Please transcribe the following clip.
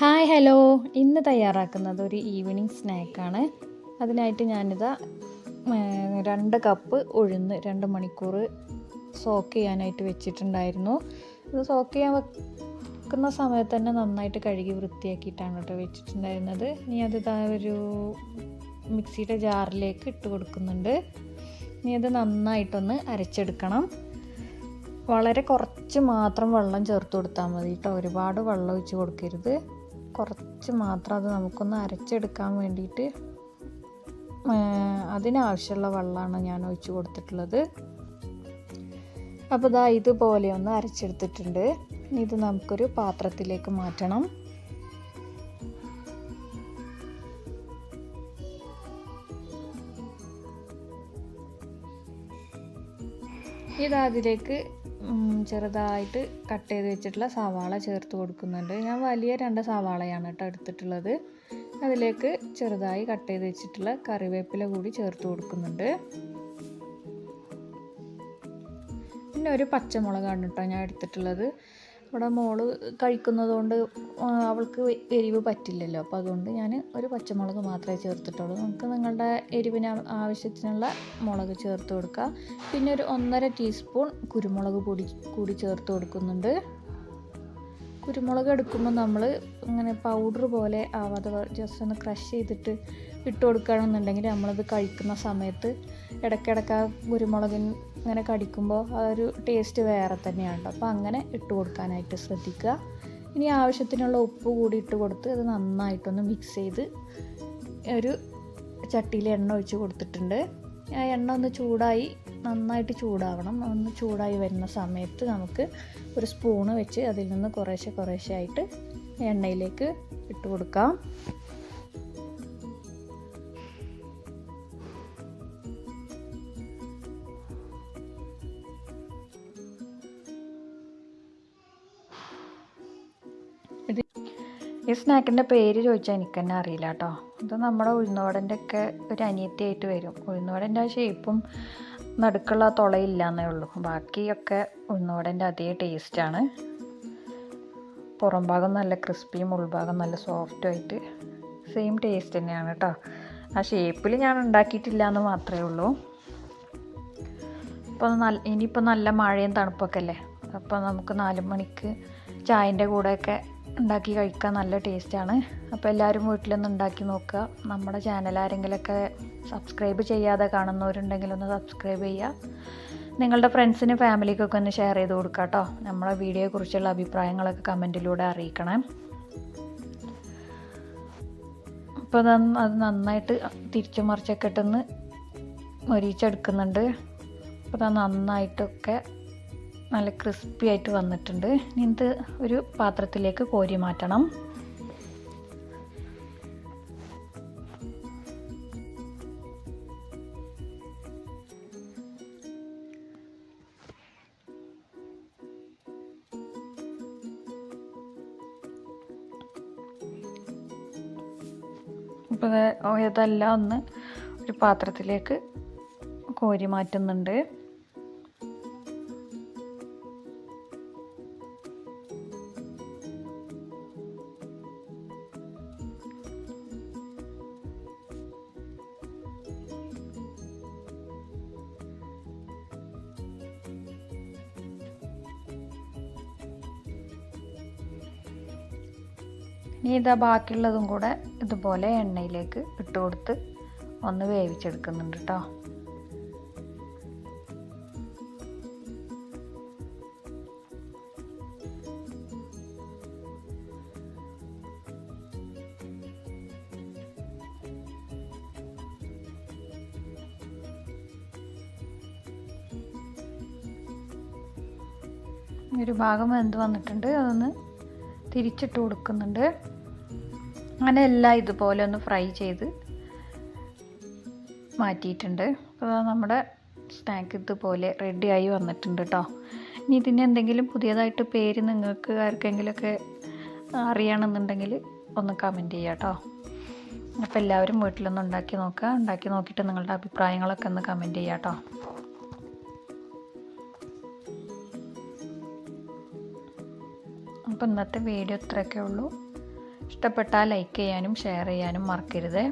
Hi hello. ഇന്ന് തയ്യാറാക്കുന്നത് ഒരു ഈവനിങ് സ്നാക്കാണ്. അതിനായിട്ട് ഞാനിതാ രണ്ട് കപ്പ് ഉഴുന്ന് രണ്ട് മണിക്കൂർ സോക്ക് ചെയ്യാനായിട്ട് വെച്ചിട്ടുണ്ടായിരുന്നു. ഇത് സോക്ക് ചെയ്യാൻ വെക്കുന്ന സമയത്ത് തന്നെ നന്നായിട്ട് കഴുകി വൃത്തിയാക്കിയിട്ടാണ് കേട്ടോ വെച്ചിട്ടുണ്ടായിരുന്നത്. ഇനി അത് ഇതാ ഒരു മിക്സിയുടെ ജാറിലേക്ക് ഇട്ട് കൊടുക്കുന്നുണ്ട്. ഇനി അത് നന്നായിട്ടൊന്ന് അരച്ചെടുക്കണം. വളരെ കുറച്ച് മാത്രം വെള്ളം ചേർത്ത് കൊടുത്താൽ മതി കേട്ടോ. ഒരുപാട് വെള്ളം ഒഴിച്ച് കൊടുക്കരുത്. കുറച്ച് മാത്രം അത് നമുക്കൊന്ന് അരച്ചെടുക്കാൻ വേണ്ടിയിട്ട് അതിനാവശ്യമുള്ള വെള്ളമാണ് ഞാൻ ഒഴിച്ച് കൊടുത്തിട്ടുള്ളത്. അപ്പോൾ ഇതാ ഇതുപോലെ ഒന്ന് അരച്ചെടുത്തിട്ടുണ്ട്. ഇത് നമുക്കൊരു പാത്രത്തിലേക്ക് മാറ്റണം. ഇത് അതിലേക്ക് ചെറുതായിട്ട് കട്ട് ചെയ്ത് വെച്ചിട്ടുള്ള സവാള ചേർത്ത് കൊടുക്കുന്നുണ്ട്. ഞാൻ വലിയ രണ്ട് സവാളയാണ് കേട്ടോ എടുത്തിട്ടുള്ളത്. അതിലേക്ക് ചെറുതായി കട്ട് ചെയ്ത് വെച്ചിട്ടുള്ള കറിവേപ്പില കൂടി ചേർത്ത് കൊടുക്കുന്നുണ്ട്. പിന്നെ ഒരു പച്ചമുളകാണ് കേട്ടോ ഞാൻ എടുത്തിട്ടുള്ളത്. ഇവിടെ മോൾ കഴിക്കുന്നതുകൊണ്ട് കൊണ്ട് അവൾക്ക് എരിവ് പറ്റില്ലല്ലോ. അപ്പോൾ അതുകൊണ്ട് ഞാൻ ഒരു പച്ചമുളക് മാത്രമേ ചേർത്തിട്ടുള്ളൂ. നമുക്ക് നിങ്ങളുടെ എരിവിന് ആവശ്യത്തിനുള്ള മുളക് ചേർത്ത് കൊടുക്കുക പിന്നെ ഒരു ഒന്നര ടീസ്പൂൺ കുരുമുളക് പൊടി കൂടി ചേർത്ത് കൊടുക്കുന്നുണ്ട്. കുരുമുളക് എടുക്കുമ്പോൾ നമ്മൾ ഇങ്ങനെ പൗഡർ പോലെ ആവാതെ ജസ്റ്റ് ഒന്ന് ക്രഷ് ചെയ്തിട്ട് ഇട്ട് കൊടുക്കുകയാണെന്നുണ്ടെങ്കിൽ നമ്മളത് കഴിക്കുന്ന സമയത്ത് ഇടയ്ക്കിടയ്ക്ക് ആ കുരുമുളകിന് ഇങ്ങനെ കടിക്കുമ്പോൾ ആ ഒരു ടേസ്റ്റ് വേറെ തന്നെയാണ് അപ്പോൾ അങ്ങനെ ഇട്ട് കൊടുക്കാനായിട്ട് ശ്രദ്ധിക്കുക. ഇനി ആവശ്യത്തിനുള്ള ഉപ്പ് കൂടി ഇട്ട് കൊടുത്ത് അത് നന്നായിട്ടൊന്ന് മിക്സ് ചെയ്ത് ഒരു ചട്ടിയിൽ എണ്ണ ഒഴിച്ച് കൊടുത്തിട്ടുണ്ട്. ആ എണ്ണ ഒന്ന് ചൂടായി നന്നായിട്ട് ചൂടാവണം. ഒന്ന് ചൂടായി വരുന്ന സമയത്ത് നമുക്ക് ഒരു സ്പൂണ് വെച്ച് അതിൽ നിന്ന് കുറേശ്ശെ കുറേശ്ശെ ആയിട്ട് എണ്ണയിലേക്ക് ഇട്ട് കൊടുക്കാം. ഈ സ്നാക്കിന്റെ പേര് ചോദിച്ചാൽ എനിക്ക് തന്നെ അറിയില്ല കേട്ടോ. ഇത് നമ്മുടെ ഉഴുന്നുവടന്റെ ഒക്കെ ഒരു അനിയത്തിയായിട്ട് വരും. ഉഴുന്നുവടന്റെ ആ ഷേപ്പും നടുക്കുള്ള തുളയില്ല എന്നേ ഉള്ളൂ. ബാക്കിയൊക്കെ ഉഴുന്നുവടന്റെ അതേ ടേസ്റ്റാണ് പുറം ഭാഗം നല്ല ക്രിസ്പിയും ഉൾഭാഗം നല്ല സോഫ്റ്റും ആയിട്ട് സെയിം ടേസ്റ്റ് തന്നെയാണ് കേട്ടോ. ആ ഷേപ്പിൽ ഞാൻ ഉണ്ടാക്കിയിട്ടില്ല എന്ന് മാത്രമേ ഉള്ളൂ. ഇപ്പോൾ നല്ല ഇനിയിപ്പോൾ നല്ല മഴയും തണുപ്പൊക്കെ അല്ലേ? അപ്പോൾ നമുക്ക് നാല് മണിക്ക് ചായന്റെ കൂടെയൊക്കെ ഉണ്ടാക്കി കഴിക്കാൻ നല്ല ടേസ്റ്റാണ്. അപ്പോൾ എല്ലാവരും വീട്ടിലൊന്ന് ഉണ്ടാക്കി നോക്കുക. നമ്മുടെ ചാനൽ ആരെങ്കിലൊക്കെ സബ്സ്ക്രൈബ് ചെയ്യാതെ കാണുന്നവരുണ്ടെങ്കിൽ ഒന്ന് സബ്സ്ക്രൈബ് ചെയ്യുക. നിങ്ങളുടെ ഫ്രണ്ട്സിനും ഫാമിലിക്കൊക്കെ ഒന്ന് ഷെയർ ചെയ്ത് കൊടുക്കുക കേട്ടോ. നമ്മളെ വീഡിയോയെക്കുറിച്ചുള്ള അഭിപ്രായങ്ങളൊക്കെ കമന്റിലൂടെ അറിയിക്കണേ. അപ്പോൾ അത് അത് നന്നായിട്ട് തിരിച്ചു മറിച്ചൊക്കെ ഇട്ടൊന്ന് മൊരിച്ചെടുക്കുന്നുണ്ട്. അപ്പോൾ അത് നന്നായിട്ടൊക്കെ നല്ല ക്രിസ്പി ആയിട്ട് വന്നിട്ടുണ്ട്. ഇനി ഇത് ഒരു പാത്രത്തിലേക്ക് കോരി മാറ്റണം. ഇപ്പോൾ ഇതെല്ലാം ഒന്ന് ഒരു പാത്രത്തിലേക്ക് കോരി മാറ്റുന്നുണ്ട്. ഇനി ഇതാ ബാക്കിയുള്ളതും കൂടെ ഇതുപോലെ എണ്ണയിലേക്ക് ഇട്ട് കൊടുത്ത് ഒന്ന് വേവിച്ചെടുക്കുന്നുണ്ട് കേട്ടോ ഒരു ഭാഗം വെന്ത് വന്നിട്ടുണ്ട്. അതൊന്ന് തിരിച്ചിട്ട് കൊടുക്കുന്നുണ്ട്. അങ്ങനെ എല്ലാം ഇതുപോലെ ഒന്ന് ഫ്രൈ ചെയ്ത് മാറ്റിയിട്ടുണ്ട്. അപ്പോൾ നമ്മുടെ സ്നാക്ക് ഇതുപോലെ റെഡിയായി വന്നിട്ടുണ്ട് കേട്ടോ ഇനി ഇതിന് എന്തെങ്കിലും പുതിയതായിട്ട് പേര് നിങ്ങൾക്ക് ആർക്കെങ്കിലുമൊക്കെ അറിയണമെന്നുണ്ടെങ്കിൽ ഒന്ന് കമന്റ് ചെയ്യാം കേട്ടോ അപ്പോൾ എല്ലാവരും വീട്ടിലൊന്ന് ഉണ്ടാക്കി നോക്കുക ഉണ്ടാക്കി നോക്കിയിട്ട് നിങ്ങളുടെ അഭിപ്രായങ്ങളൊക്കെ ഒന്ന് കമന്റ് ചെയ്യാം കേട്ടോ അപ്പോൾ ഇന്നത്തെ വീഡിയോ ഇത്രയൊക്കെ ഉള്ളൂ. ഇഷ്ടപ്പെട്ടാൽ ലൈക്ക് ചെയ്യാനും ഷെയർ ചെയ്യാനും മറക്കരുത്.